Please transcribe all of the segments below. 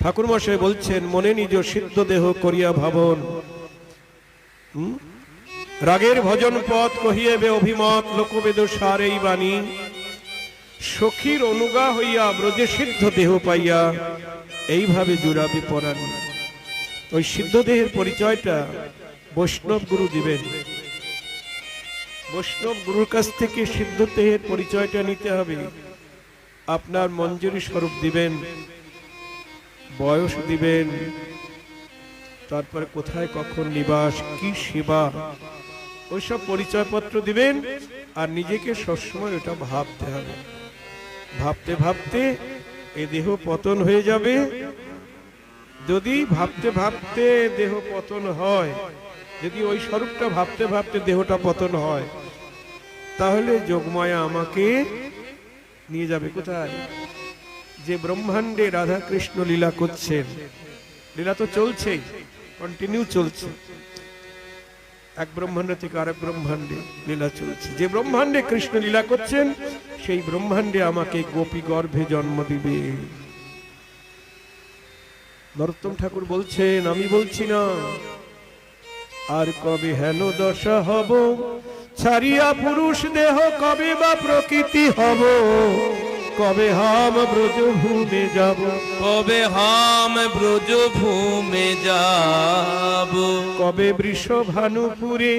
ঠাকুর মশাই বলছেন, মনে নিজ সিদ্ধ দেহ করিয়া ভাবন? রাগের ভজন পথ কহিয়েবে অভিমত, লোকবেদ সার এই বাণী। সখীর অনুগা হইয়া ব্রজে সিদ্ধ দেহ পাইয়া, এইভাবে জুড়াবি পরাণ। ওই সিদ্ধ দেহের পরিচয়টা বৈষ্ণব গুরু দিবেন। বৈষ্ণব গুরুর কাছ থেকে সিদ্ধ দেহের পরিচয়টা নিতে হবে। আপনার মঞ্জুরি স্বরূপ দিবেন। বয়স দিবেন। তারপরে কোথায় কখন নিবাস, কি সেবা, ওইসব পরিচয়পত্র দিবেন আর নিজেকে সবসময় ওটা ভাবতে হবে। ভাবতে ভাবতে এ দেহ পতন হয়ে যাবে। যদি ভাবতে ভাবতে দেহ পতন হয়, যদি ওই স্বরূপটা ভাবতে ভাবতে দেহটা পতন হয়, তাহলে যোগমায়া আমাকে নিয়ে যাবে। কোথায়? যে ব্রহ্মাণ্ডে রাধা কৃষ্ণ লীলা করছেন। লীলা তো চলছেই কন্টিনিউ চলছে। এক ব্রহ্মাণ্ড থেকে আরেক ব্রহ্মাণ্ডে লীলা চলছে। যে ব্রহ্মাণ্ডে কৃষ্ণ লীলা করছেন, সেই ব্রহ্মাণ্ডে আমাকে গোপী গর্ভে জন্ম দিবে। নরোত্তম ঠাকুর বলছেন, আমি বলছি না, আর কবে হেন দশা হব, ছাড়িয়া পুরুষ দেহ কবে বা প্রকৃতি হব? কবে হাম ব্রজ ভূমে যাব? কবে হাম ব্রজ ভূমে যাব? কবে বৃষ ভানুপুরে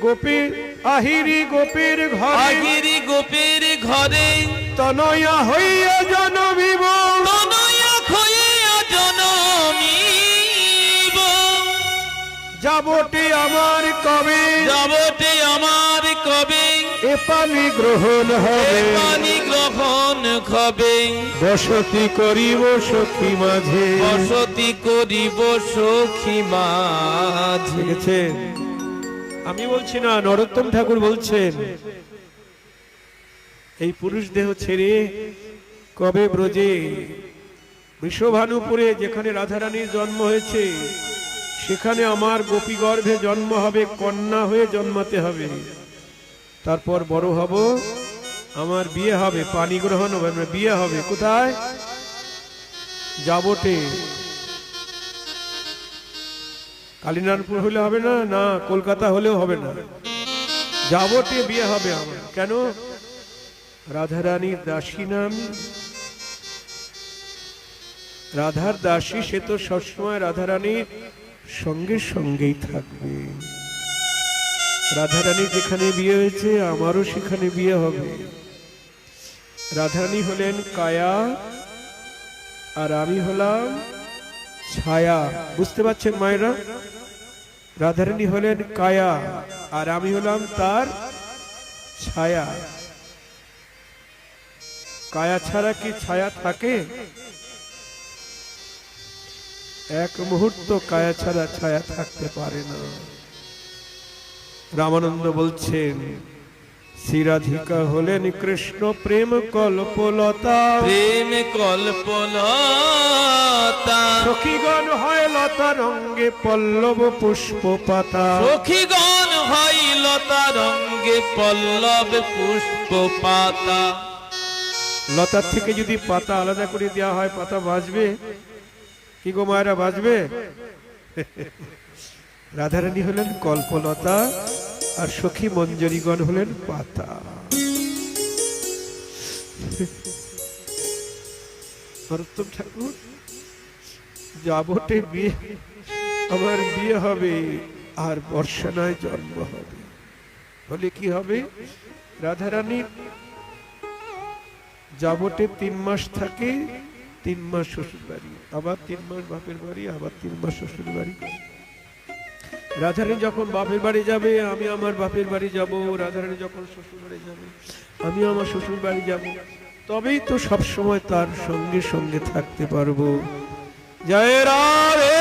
গোপের আহিরি গোপের ঘরে আহিরি গোপের ঘরে তনয়া হইয়া জনমিব এ পানি গ্রহণ হবে। পানি গ্রহণ হবে। বসতি করিব সখী মাঝে। বসতি করিব সখী মাঝে। আমি বলছি না নরোত্তম ঠাকুর বলছেন এই পুরুষ দেহ ছেড়ে কবে ব্রজে? বিশ্বভানুপুরে যেখানে রাধারানীর জন্ম হয়েছে সেখানে আমার গোপী গর্ভে জন্ম হবে কন্যা হয়ে জন্মাতে হবে। তারপর বড় হব। আমার বিয়ে হবে, পানি গ্রহণ হবে, আমার বিয়ে হবে। কোথায়? যাবটে। কালিনানপুর হলে হবে না? না, কলকাতা হলেও হবে না। যাবটে বিয়ে হবে আমার। কেন? রাধারানীর দাসী নাম। রাধার দাসী সে তো সবসময় রাধারানীর সঙ্গে সঙ্গেই থাকবে। রাধারানী যেখানে বিয়ে হয়েছে, আমারও সেখানে বিয়ে হবে। রাধারানী হলেন কায়া, আর আমি হলাম ছায়া। বুঝতে পারছেন মায়েরা? রাধারানী হলেন কায়া, আর আমি হলাম তার ছায়া। কায়া ছাড়া কি ছায়া থাকে? এক মুহূর্ত কায়া ছাড়া ছায়া থাকতে পারে না। রামানন্দ বলছেন শ্রীরাধিকা হলেন কৃষ্ণ প্রেম কল্পলতা। প্রেম কল্পলতা। সখীগণ হয় লতা রঙ্গে পল্লব পুষ্প পাতা সখীগণ হয় লতা রঙ্গে পল্লব পুষ্প পাতা লতার থেকে যদি পাতা আলাদা করে দেওয়া হয় পাতা বাঁচবে কি গো মায়েরা বাঁচবে রাধারানী হলেন কল্পলতা আর সখী মঞ্জরীগণ হলেন পাতা। নরোত্তম ঠাকুর, যাবটে বিয়ে, আমার বিয়ে হবে, আর বর্ষানায় জন্ম হবে। হলে কি হবে? রাধারানীর যাবটে তিন মাস থাকে, তিন মাস শ্বশুর বাড়ি আবার তিন মাস বাপের বাড়ি, আবার তিন মাস শ্বশুর বাড়ি রাধারানী যখন বাপের বাড়ি যাবে, আমি আমার বাপের বাড়ি যাব। রাধারানী যখন শ্বশুর বাড়ি যাবে, আমি আমার শ্বশুর বাড়ি যাব। তবেই তো সব সময় তার সঙ্গে সঙ্গে থাকতে পারব। জয় রাধে।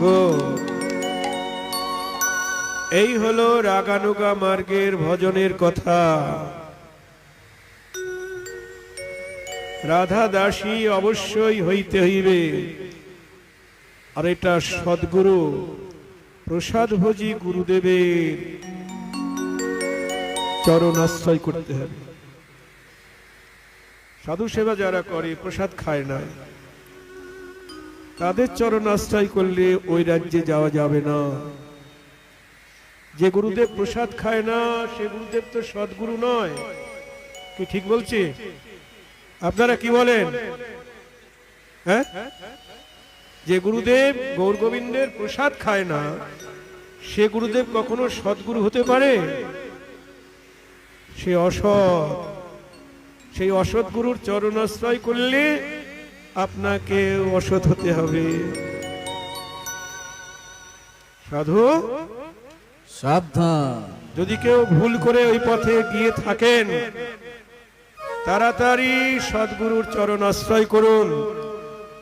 গো এই হলো রাগানুগা মার্গের ভজনের কথা। রাধা দাসী অবশ্যই হইতে হইবে। আর এটা সদ্গুরু। প্রসাদ ভোজি গুরুদেবের চরণ আশ্রয় করতে হবে। সাধু সেবা যারা করে, প্রসাদ খায় না। তাদের চরণ আশ্রয় করলে ওই রাজ্যে যাওয়া যাবে না। যে গুরুদেব প্রসাদ খায় না, সে গুরুদেব তো সদ্গুরু নয়। কি ঠিক বলছি? আপনারা কি বলেন? হ্যাঁ? যে গুরুদেব গৌর গোবিন্দের প্রসাদ খায় না সে গুরুদেব কখনো সদ্গুরু হতে পারে? সে অসৎ সেই অসৎ গুরুর চরণাশ্রয় করলে আপনাকে অসৎ হতে হবে। সাধু? সাবধান। যদি কেউ ভুল করে ওই পথে গিয়ে থাকেন তাড়াতাড়ি সদ্গুরুর চরণ আশ্রয় করুন।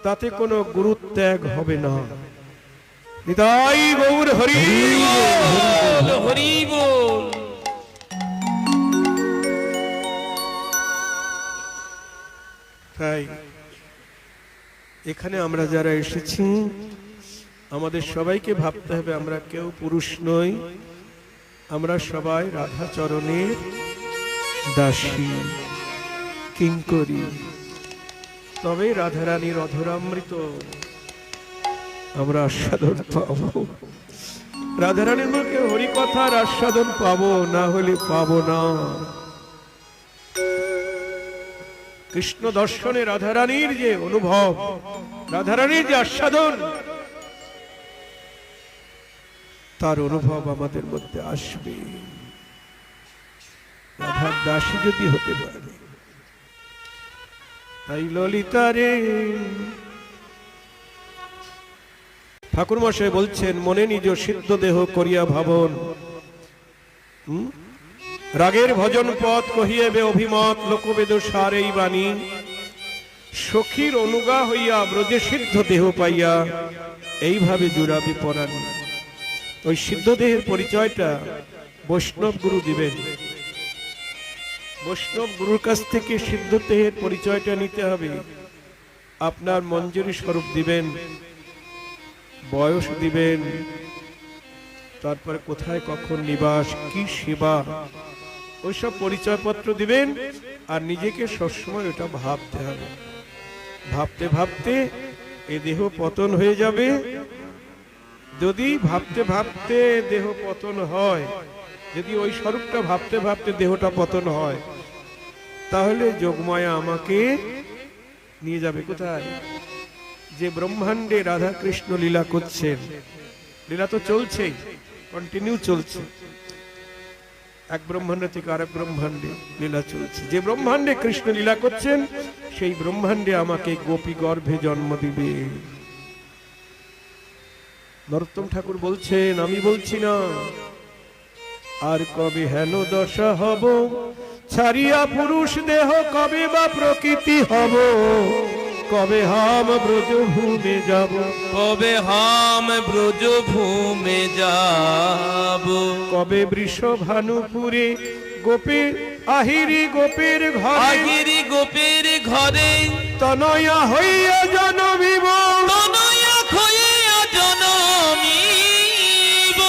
তাতে কোনো গুরুত্যাগ হবে না। নিতাই গৌর হরি হরি বল। তাই এখানে আমরা যারা এসেছি আমাদের সবাইকে ভাবতে হবে আমরা কেউ পুরুষ নই। আমরা সবাই রাধা চরণের দাসী কিঙ্করি। তবে রাধারানীর অধরামৃত আমরা আস্বাদন পাবো। রাধারানীর মুখে হরিকথার আস্বাদন পাবো, না হলে পাবো না। কৃষ্ণ দর্শনে রাধারানীর যে অনুভব, রাধারানীর যে আস্বাদন, তার অনুভব আমাদের মধ্যে আসবে। রাধার দাসী যদি হতে পারে তাই ললিতারে ঠাকুর মশাই বলছেন, মনে নিজ সিদ্ধ দেহ করিয়া ভাবন? রাগের ভজন পথ কহিয়েবে অভিমত, লোকবেদ সার এই বাণী। সখীর অনুগা হইয়া ব্রজে সিদ্ধ দেহ পাইয়া, এইভাবে জুড়াবে পরাণ। ওই সিদ্ধ দেহের পরিচয়টা বৈষ্ণব গুরু দিবেন। বৈষ্ণব গুরুর কাছ থেকে সিদ্ধ দেহের পরিচয়টা নিতে হবে। আপনার মঞ্জুরি স্বরূপ দিবেন, বয়স দিবেন, তারপরে কোথায় কখন নিবাস, কি সেবা, ওইসব পরিচয়পত্র দিবেন, আর নিজেকে সবসময় ওটা ভাবতে হবে। ভাবতে ভাবতে এ দেহ পতন হয়ে যাবে। যদি ভাবতে ভাবতে দেহ পতন হয়, যদি ওই স্বরূপটা ভাবতে ভাবতে দেহটা পতন হয় তাহলে যোগমায়া আমাকে নিয়ে যাবে কোথায়? যে ব্রহ্মাণ্ডে রাধা কৃষ্ণ লীলা করছেন। লীলা তো চলছেই কন্টিনিউ চলছে। এক ব্রহ্মাণ্ড থেকে আরেক ব্রহ্মাণ্ডে লীলা চলছে। যে ব্রহ্মাণ্ডে কৃষ্ণ লীলা করছেন, সেই ব্রহ্মাণ্ডে আমাকে গোপী গর্ভে জন্ম দিবে। নরোত্তম ঠাকুর বলছেন, আমি বলছি না, আর কবে হেন দশা হব ছাড়িয়া পুরুষ দেহ কবে বা প্রকৃতি হব? কবে হাম ব্রজ ভূমে যাব? কবে হাম ব্রজ ভূমে যাব? কবে বৃষ ভানুপুরে গোপের আহিরি গোপের ঘরে? আগিরি গোপের ঘরে? তনয়া হইয়া জনমিব। তনয়া হইয়া জনমিব।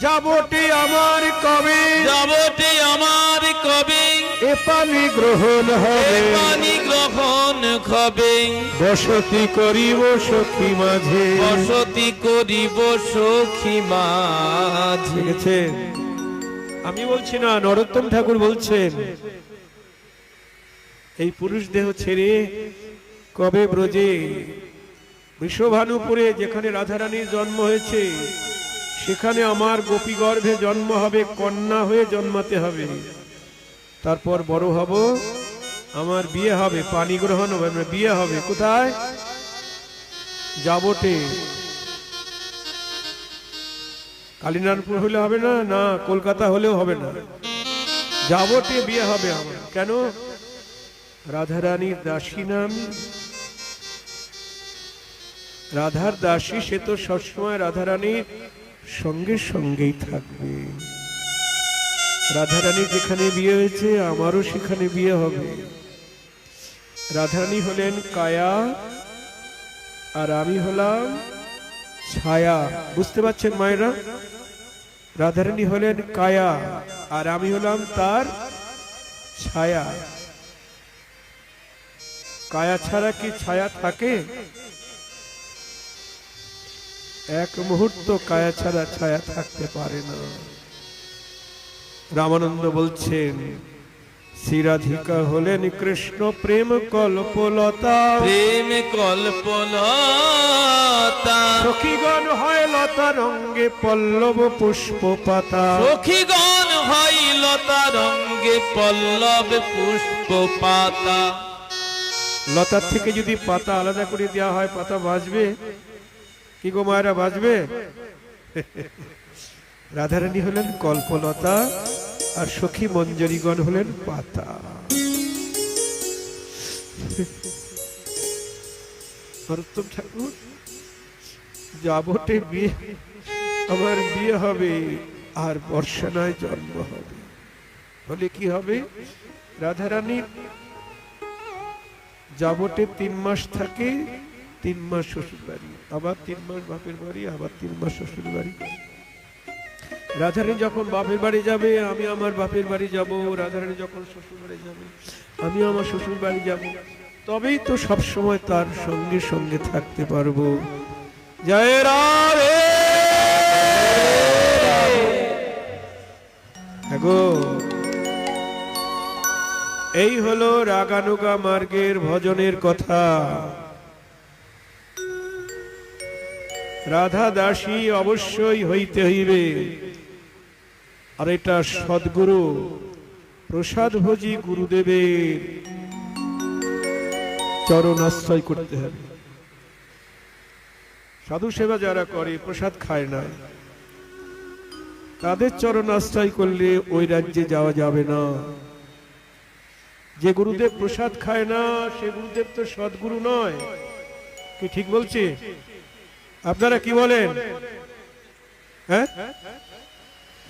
যাবটে আমার কবে? যাবটে আমার এ পানি গ্রহণ হবে। পানি গ্রহণ হবে। বসতি করিব সখী মাঝে। বসতি করিব সখী মাঝে। আমি বলছি না নরোত্তম ঠাকুর বলছেন এই পুরুষ দেহ ছেড়ে কবে ব্রজে? বিশ্বভানুপুরে যেখানে রাধারানীর জন্ম হয়েছে সেখানে আমার গোপী গর্ভে জন্ম হবে কন্যা হয়ে জন্মাতে হবে। তারপর বড় হব। আমার বিয়ে হবে, পানি গ্রহণ হবে, আমার বিয়ে হবে। কোথায়? যাবটে। কালীনারায়ণপুর হলে হবে না? না, কলকাতা হলেও হবে না। যাবটে বিয়ে হবে আমার। কেন? রাধারানীর দাসী নাম। রাধার দাসী সে তো সবসময় রাধারানীর সঙ্গে সঙ্গেই থাকবে। রাধারানী যেখানে বিয়ে হয়েছে, আমারও সেখানে বিয়ে হবে। রাধারানী হলেন কায়া, আর আমি হলাম ছায়া। বুঝতে পারছেন মায়েরা? রাধারানী হলেন কায়া, আর আমি হলাম তার ছায়া। কায়া ছাড়া কি ছায়া থাকে? এক মুহূর্ত কায়া ছাড়া ছায়া থাকতে পারে না। রামানন্দ বলছেন শ্রীরাধিকা হলেন কৃষ্ণ প্রেম কল্পলতা। প্রেম কল্পলতা। সখীগণ হয় লতা রঙ্গে পল্লব পুষ্প পাতা সখীগণ হয় লতা রঙ্গে পল্লব পুষ্প পাতা লতার থেকে যদি পাতা আলাদা করে দেওয়া হয় পাতা বাজবে? কি গো মায়েরা বাজবে? রাধারানী হলেন কল্পলতা আর সখী মঞ্জরীগণ হলেন পাতা। নরোত্তম ঠাকুর যাবটে বিয়ে, আমার বিয়ে হবে আর বর্ষা নয় জন্ম হবে। হলে কি হবে? রাধারানীর যাবটে তিন মাস থাকে, তিন মাস শ্বশুর বাড়ি আবার তিন মাস বাপের বাড়ি, আবার তিন মাস শ্বশুর বাড়ি রাধারানী যখন বাপের বাড়ি যাবে, আমি আমার বাপের বাড়ি যাব। রাধারানী যখন শ্বশুর বাড়ি যাবে, আমি আমার শ্বশুর বাড়ি যাব। তবেই তো সব সময় তার সঙ্গে সঙ্গে থাকতে পারব। জয় রাধে। হ্যাঁ গো। এই হলো রাগানুগা মার্গের ভজনের কথা। রাধা দাসী অবশ্যই হইতে হইবে। আর এটা সদ্গুরু। প্রসাদ ভোজি গুরুদেবের চরণ আশ্রয় করতে হবে। সাধু সেবা যারা করে, প্রসাদ খায় না। তাদের চরণ আশ্রয় করলে ওই রাজ্যে যাওয়া যাবে না। যে গুরুদেব প্রসাদ খায় না, সে গুরুদেব তো সদ্গুরু নয়। কি ঠিক বলছি? আপনারা কি বলেন? হ্যাঁ?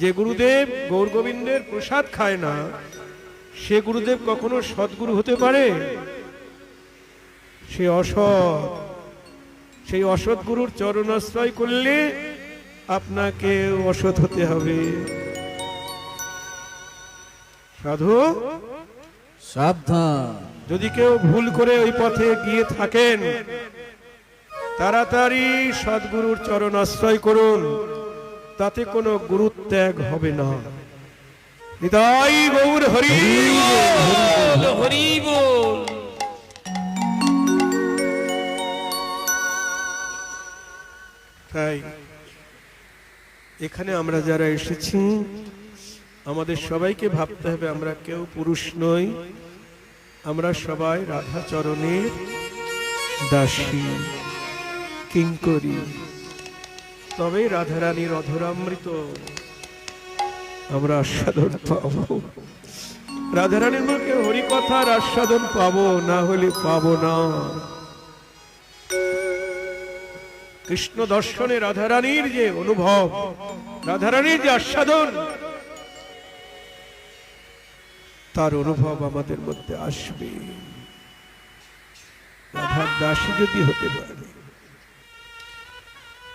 যে গুরুদেব গৌর গোবিন্দের প্রসাদ খায় না সে গুরুদেব কখনো সদ্গুরু হতে পারে? সে অসৎ সেই অসৎ গুরুর চরণাশ্রয় করলে আপনাকে অসৎ হতে হবে। সাধু? সাবধান। যদি কেউ ভুল করে ওই পথে গিয়ে থাকেন তাড়াতাড়ি সদ্গুরুর চরণ আশ্রয় করুন। তাতে কোনো গুরুত্যাগ হবে না। নিতাই গৌর হরি হরি তাই এখানে আমরা যারা এসেছি, আমাদের সবাইকে ভাবতে হবে আমরা কেউ পুরুষ নই। আমরা সবাই রাধা চরণের দাসী, কিঙ্করি। তবে রাধারানীর অধরামৃত আমরা আস্বাদন পাব। রাধারানীর মুখে হরিকথার আস্বাদন পাবো, না হলে পাবো না। কৃষ্ণ দর্শনে রাধারানীর যে অনুভব, রাধারানীর যে আস্বাদন, তার অনুভব আমাদের মধ্যে আসবে। রাধার দাসী যদি হতে পারে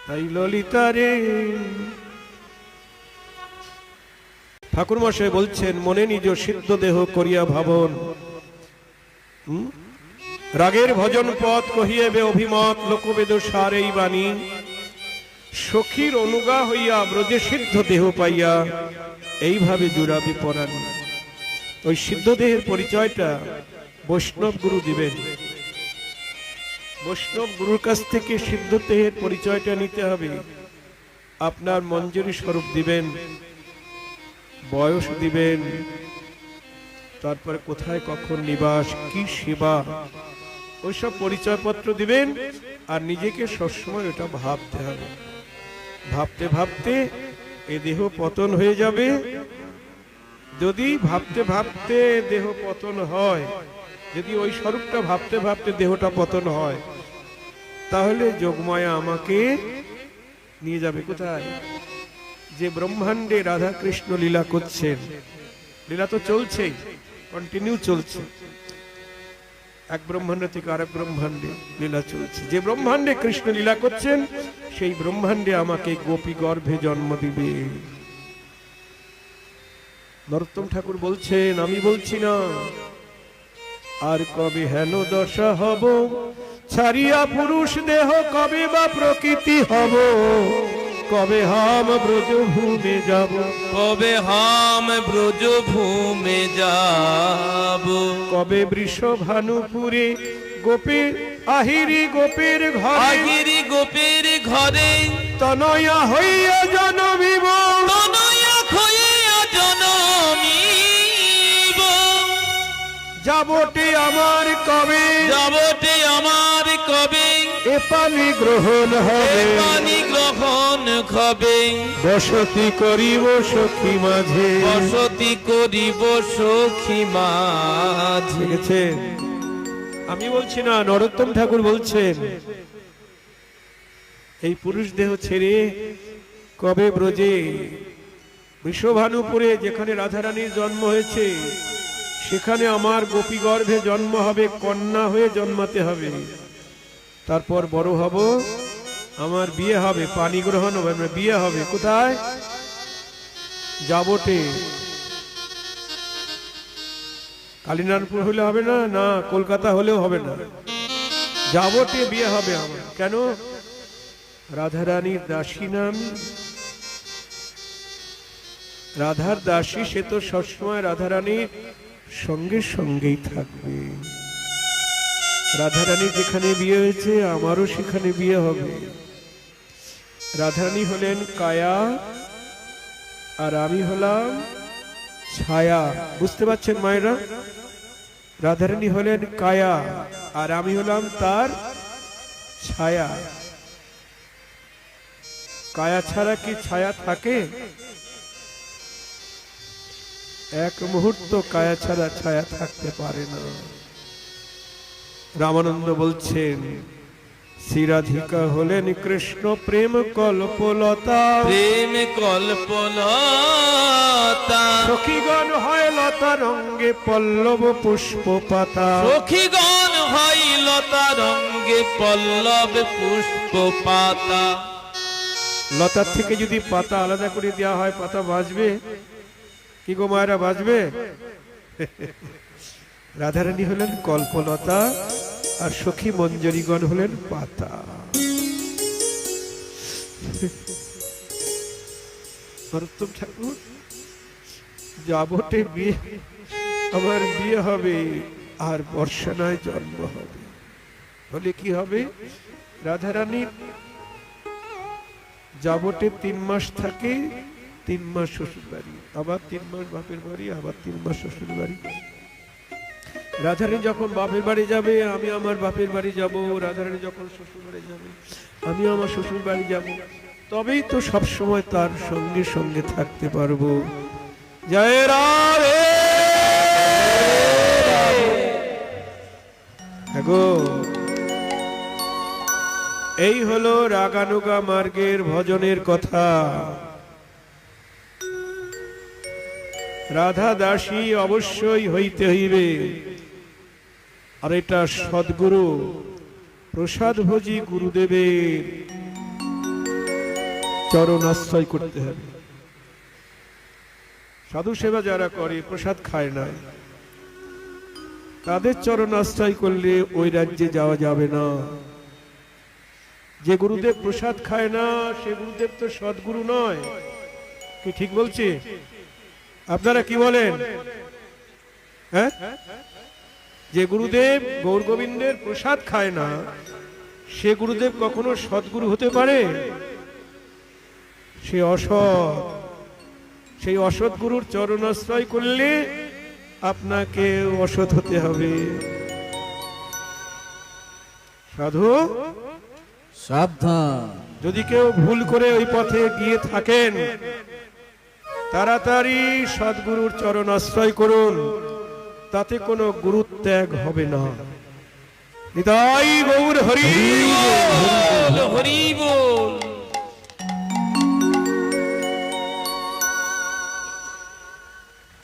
তাই ললিতা রে। ঠাকুর মশাই বলছেন, মনে নিজ সিদ্ধ দেহ করিয়া ভাবন? রাগের ভজন পথ কহিয়েবে অভিমত, লোকবেদ সার এই বাণী। সখীর অনুগা হইয়া ব্রজে সিদ্ধ দেহ পাইয়া, এইভাবে জুড়াবি পরাণ। ওই সিদ্ধ দেহের পরিচয়টা বৈষ্ণব গুরু দিবেন। বৈষ্ণব গুরুর কাছ থেকে সিদ্ধ দেহের পরিচয়টা নিতে হবে। আপনার মঞ্জুরি স্বরূপ দিবেন, বয়স দিবেন, তারপরে কোথায় কখন নিবাস, কি সেবা, ওইসব পরিচয়পত্র দিবেন আর নিজেকে সবসময় ওটা ভাবতে হবে। ভাবতে ভাবতে এ দেহ পতন হয়ে যাবে। যদি ভাবতে ভাবতে দেহ পতন হয়, যদি ওই স্বরূপটা ভাবতে ভাবতে দেহটা পতন হয় তাহলে যোগমায়া আমাকে নিয়ে যাবে কোথায়? যে ব্রহ্মাণ্ডে রাধা কৃষ্ণ লীলা করছেন। লীলা তো চলছেই কন্টিনিউ চলছে। এক ব্রহ্মাণ্ড থেকে আরেক ব্রহ্মাণ্ডে লীলা চলছে। যে ব্রহ্মাণ্ডে কৃষ্ণ লীলা করছেন, সেই ব্রহ্মাণ্ডে আমাকে গোপী গর্ভে জন্ম দিবে। নরোত্তম ঠাকুর বলছেন, আমি বলছি না, আর কবে হেন দশা হব ছাড়িয়া পুরুষ দেহ কবে বা প্রকৃতি হব? কবে হাম ব্রজ ভূমে যাব? কবে হাম ব্রজ ভূমে যাব? কবে বৃষ ভানুপুরে গোপের আহিরি গোপের ঘরে? আগিরি গোপের ঘরে। তনয়া হইয়া জনমিব। তনয়া হইয়া জনমিব। যাবটে আমার কবে? এ পানি গ্রহণ হবে। পানি গ্রহণ হবে। বসতি করিব সখী মাঝে। বসতি করিব সখী মাঝে। আমি বলছি না নরোত্তম ঠাকুর বলছেন এই পুরুষ দেহ ছেড়ে কবে ব্রজে? বিশ্বভানুপুরে যেখানে রাধারানীর জন্ম হয়েছে সেখানে আমার গোপী গর্ভে জন্ম হবে কন্যা হয়ে জন্মাতে হবে। তারপর বড় হব। আমার বিয়ে হবে, পানি গ্রহণ হবে, আমার বিয়ে হবে। কোথায়? যাবটে কালিনারপুর হলে হবে না? না, কলকাতা হলেও হবে না। যাবটে বিয়ে হবে আমার। কেন? রাধারানীর দাসী নাম। রাধার দাসী সে তো সবসময় রাধারানীর সঙ্গে সঙ্গেই থাকবে। রাধারানী যেখানে বিয়ে হয়েছে, আমারও সেখানে বিয়ে হবে। রাধারানী হলেন কায়া, আর আমি হলাম ছায়া। বুঝতে পারছেন মায়েরা? রাধারানী হলেন কায়া, আর আমি হলাম তার ছায়া। কায়া ছাড়া কি ছায়া থাকে? এক মুহূর্ত কায়া ছাড়া ছায়া থাকতে পারে না। রামানন্দ বলছেন শ্রীরাধিকা হলেন কৃষ্ণ প্রেম কল্পলতা। প্রেম কল্পলতা। সখীগণ হয় লতা রঙ্গে পল্লব পুষ্প পাতা সখীগণ হয় লতা রঙ্গে পল্লব পুষ্প পাতা লতার থেকে যদি পাতা আলাদা করে দেওয়া হয় পাতা বাঁচবে কি গো মায়েরা বাঁচবে রাধারানী হলেন কল্পলতা আর সখী মঞ্জরীগণ হলেন পাতা। নরোত্তম ঠাকুর, যাবটে বিয়ে, আমার বিয়ে হবে, আর বর্ষানায় জন্ম হবে। হলে কি হবে? রাধারানীর যাবটে তিন মাস থাকে, তিন মাস শ্বশুর বাড়ি আবার তিন মাস বাপের বাড়ি, আবার তিন মাস শ্বশুর বাড়ি রাধারানী যখন বাপের বাড়ি যাবে, আমি আমার বাপের বাড়ি যাব, রাধারানী যখন শ্বশুর বাড়ি যাবে, আমি আমার শ্বশুর বাড়ি যাব। তবেই তো সব সময় তার সঙ্গে সঙ্গে থাকতে পারব। জয় রাধে। হ্যাঁ গো। এই হলো রাগানুগা মার্গের ভজনের কথা। রাধা দাসী অবশ্যই হইতে হইবে। আর এটা সদ্গুরু। প্রসাদ ভোজি গুরুদেবের চরণ আশ্রয় করতে হবে। সাধু সেবা যারা করে, প্রসাদ খায় না। তাদের চরণ আশ্রয় করলে ওই রাজ্যে যাওয়া যাবে না। যে গুরুদেব প্রসাদ খায় না, সে গুরুদেব তো সদ্গুরু নয়। কি ঠিক বলছি? আপনারা কি বলেন? হ্যাঁ? যে গুরুদেব গৌর গোবিন্দের প্রসাদ খায় না সে গুরুদেব কখনো সদ্গুরু হতে পারে? সে অসৎ সেই অসৎ গুরুর চরণাশ্রয় করলে আপনাকে অসৎ হতে হবে। সাধু? সাবধান। যদি কেউ ভুল করে ওই পথে গিয়ে থাকেন তাড়াতাড়ি সদ্গুরুর চরণ আশ্রয় করুন। তাতে কোনো গুরুত্যাগ হবে না। নিতাই গৌর হরি হরি বল।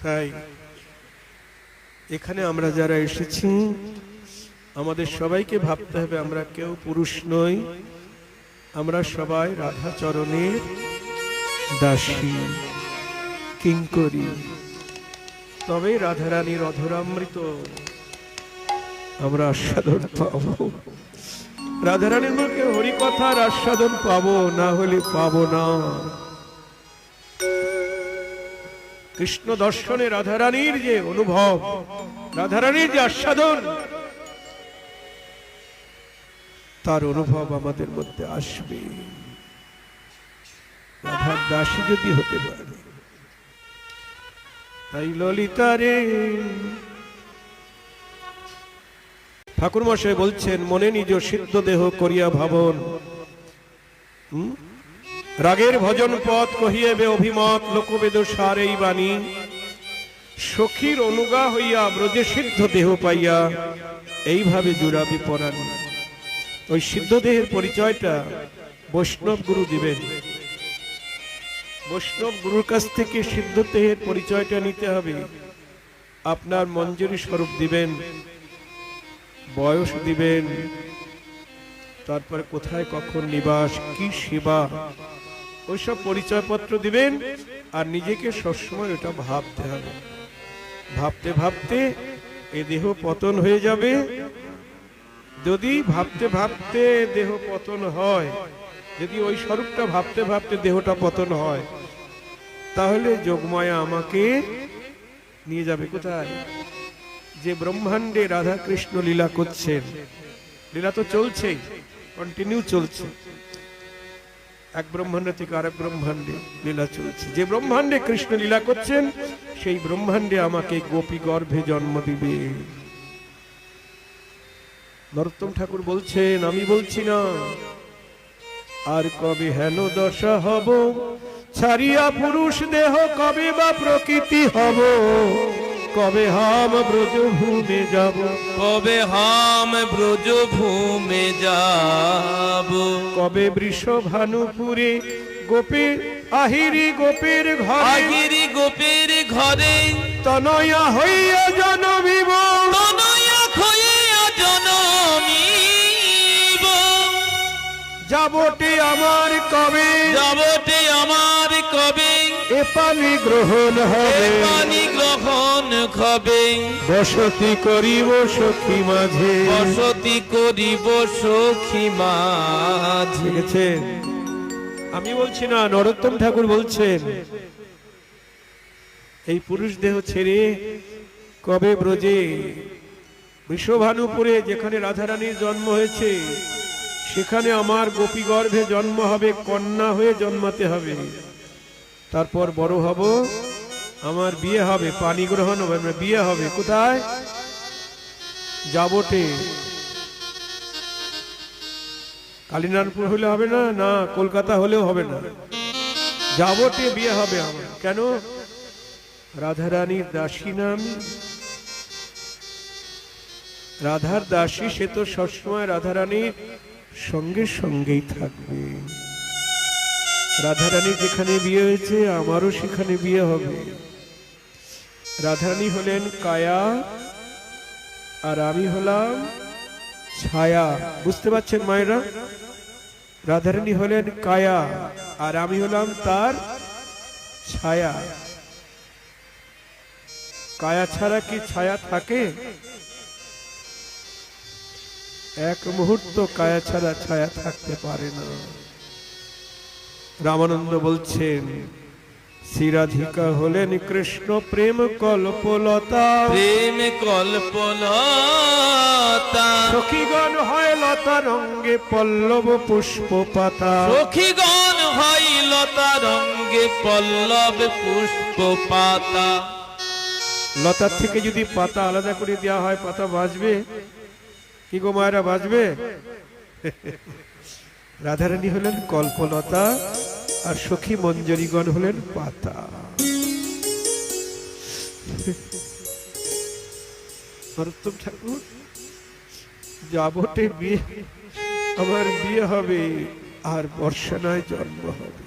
তাই এখানে আমরা যারা এসেছি আমাদের সবাইকে ভাবতে হবে আমরা কেউ পুরুষ নই। আমরা সবাই রাধা চরণের দাসী কিঙ্করি। তবে রাধারানীর অধরামৃত আমরা আস্বাদন পাবো। রাধারানীর মুখে হরিকথার আস্বাদন পাবো, না হলে পাবো না। কৃষ্ণ দর্শনে রাধারানীর যে অনুভব, রাধারানীর যে আস্বাদন, তার অনুভব আমাদের মধ্যে আসবে। রাধার দাসী যদি হতে পারে তাই ললিতারে ঠাকুর মশাই বলছেন, মনে নিজ সিদ্ধ দেহ করিয়া ভাবন? রাগের ভজন পথ কহিয়েবে অভিমত, লোকবেদ সার এই বাণী। সখীর অনুগা হইয়া ব্রজে সিদ্ধ দেহ পাইয়া, এইভাবে জুড়াবি পরাণ। ওই সিদ্ধ দেহের পরিচয়টা বৈষ্ণব গুরু দিবেন। বৈষ্ণব গুরুর কাছ থেকে সিদ্ধ দেহের পরিচয়টা নিতে হবে। আপনার মঞ্জুরি স্বরূপ দিবেন, বয়স দিবেন, তারপরে কোথায় কখন নিবাস, কি সেবা, ওইসব পরিচয়পত্র দিবেন আর নিজেকে সবসময় ওটা ভাবতে হবে। ভাবতে ভাবতে এ দেহ পতন হয়ে যাবে। যদি ভাবতে ভাবতে দেহ পতন হয়, যদি ওই স্বরূপটা ভাবতে ভাবতে দেহটা পতন হয় তাহলে যোগমায়া আমাকে নিয়ে যাবে কোথায়? যে ব্রহ্মাণ্ডে রাধা কৃষ্ণ লীলা করছেন। লীলা তো চলছেই কন্টিনিউ চলছে। এক ব্রহ্মাণ্ড থেকে আরেক ব্রহ্মাণ্ডে লীলা চলছে। যে ব্রহ্মাণ্ডে কৃষ্ণ লীলা করছেন, সেই ব্রহ্মাণ্ডে আমাকে গোপী গর্ভে জন্ম দিবে। নরোত্তম ঠাকুর বলছেন, আমি বলছি না, আর কবে হেন দশা হব ছাড়িয়া পুরুষ দেহ কবে বা প্রকৃতি হব? কবে হাম ব্রজ ভূমে যাব? কবে হাম ব্রজ ভূমে যাব? কবে বৃষ ভানুপুরে গোপীর আহিরি গোপীর ঘরে আগিরি গোপের ঘরে তনয়া হইয়া জনমিব পানি গ্রহণ হবে। পানি গ্রহণ হবে। বসতি করিব সখী মাঝে। বসতি করিব সখী মাঝে। আমি বলছি না নরোত্তম ঠাকুর বলছেন এই পুরুষ দেহ ছেড়ে কবে ব্রজে? বিশ্বভানুপুরে যেখানে রাধারানীর জন্ম হয়েছে সেখানে আমার গোপী গর্ভে জন্ম হবে কন্যা হয়ে জন্মাতে হবে। তারপর বড় হব। আমার বিয়ে হবে, পানি গ্রহণ হবে, আমার বিয়ে হবে। কোথায়? যাবটে। কালিনারপুর হলে হবে না? না, কলকাতা হলেও হবে না। যাবটে বিয়ে হবে আমার। কেন? রাধারানীর দাসী নাম। রাধার দাসী সে তো সবসময় রাধারানীর সঙ্গে সঙ্গেই থাকবে। রাধারানীর যেখানে বিয়ে হয়েছে, আমারও সেখানে বিয়ে হবে। রাধারানী হলেন কায়া, আর আমি হলাম ছায়া। বুঝতে পারছেন মায়েরা? রাধারানী হলেন কায়া, আর আমি হলাম তার ছায়া। কায়া ছাড়া কি ছায়া থাকে? এক মুহূর্ত কায়া ছাড়া ছায়া থাকতে পারে না। রামানন্দ বলছেন শ্রীরাধিকা হলেন কৃষ্ণ প্রেম কল্পলতা। প্রেম কল্পলতা। সখীগণ হয় লতা রঙ্গে পল্লব পুষ্প পাতা সখীগণ হয় লতা রঙ্গে পল্লব পুষ্প পাতা লতার থেকে যদি পাতা আলাদা করে দেওয়া হয় পাতা বাঁচবে কি গো মায়েরা বাঁচবে রাধারানী হলেন কল্পলতা আর সখী মঞ্জরীগণ হলেন পাতা। নরোত্তম ঠাকুর, যাবটে বিয়ে, আমার বিয়ে হবে আর বর্ষানায় জন্ম হবে।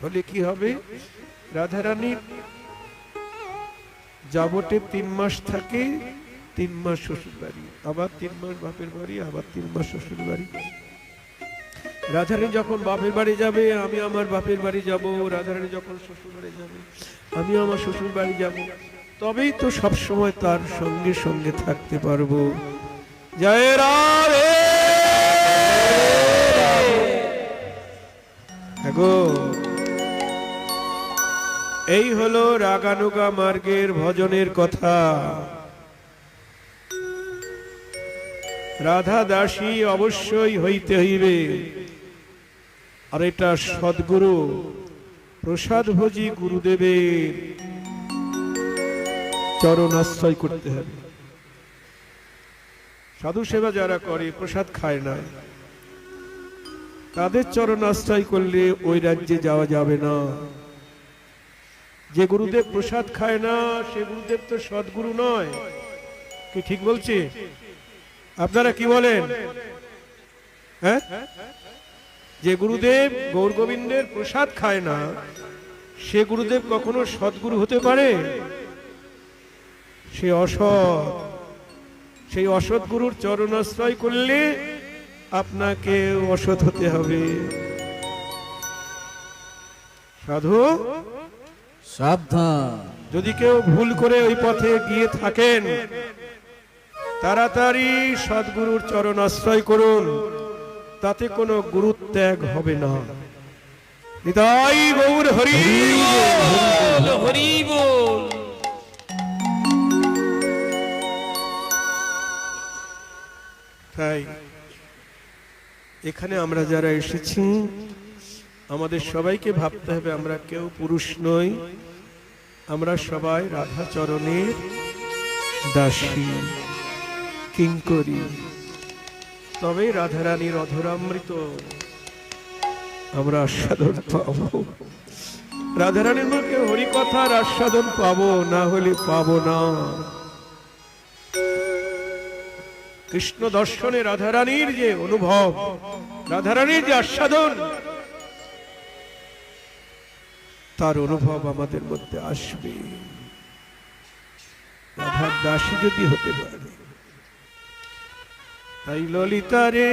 হলে কি হবে? রাধারানীর যাবটে তিন মাস থাকে, তিন মাস শ্বশুর বাড়ি আবার তিন মাস বাপের বাড়ি, আবার তিন মাস শ্বশুর বাড়ি রাধারানী যখন বাপের বাড়ি যাবে, আমি আমার বাপের বাড়ি যাব, রাধারানী যখন শ্বশুর বাড়ি যাবে, আমি আমার শ্বশুর বাড়ি যাব। তবেই তো সব সময় তার সঙ্গে সঙ্গে থাকতে পারব। জয় রাধে। গো এই হলো রাগানুগা মার্গের ভজনের কথা। রাধা দাসী অবশ্যই হইতে হইবে। আর এটা সদ্গুরু। প্রসাদ ভোজি গুরুদেবের চরণ আশ্রয় করতে হবে। সাধু সেবা যারা করে, প্রসাদ খায় না। তাদের চরণ আশ্রয় করলে ওই রাজ্যে যাওয়া যাবে না। যে গুরুদেব প্রসাদ খায় না, সে গুরুদেব তো সদ্গুরু নয়। কি ঠিক বলছি? আপনারা কি বলেন? হ্যাঁ? যে গুরুদেব গৌর গোবিন্দের প্রসাদ খায় না সে গুরুদেব কখনো সদ্গুরু হতে পারে? সে অসৎ সেই অসৎ গুরুর চরণাশ্রয় করলে আপনাকে অসৎ হতে হবে। সাধু? সাবধান। যদি কেউ ভুল করে ওই পথে গিয়ে থাকেন তাড়াতাড়ি সদ্গুরুর চরণ আশ্রয় করুন। তাতে কোনো গুরুত্যাগ হবে না। হৃদয় গৌর হরি বল, হরি বল। তাই এখানে আমরা যারা এসেছি আমাদের সবাইকে ভাবতে হবে আমরা কেউ পুরুষ নই। আমরা সবাই রাধাচরণের দাসী কিঙ্করি। তবে রাধারানীর অধরামৃত আমরা আস্বাদন পাব। রাধারানীর মুখে হরিকথার আস্বাদন পাবো, না হলে পাবো না। কৃষ্ণ দর্শনে রাধারানীর যে অনুভব, রাধারানীর যে আস্বাদন, তার অনুভব আমাদের মধ্যে আসবে। রাধার দাসী যদি হতে পারে তাই ললিতারে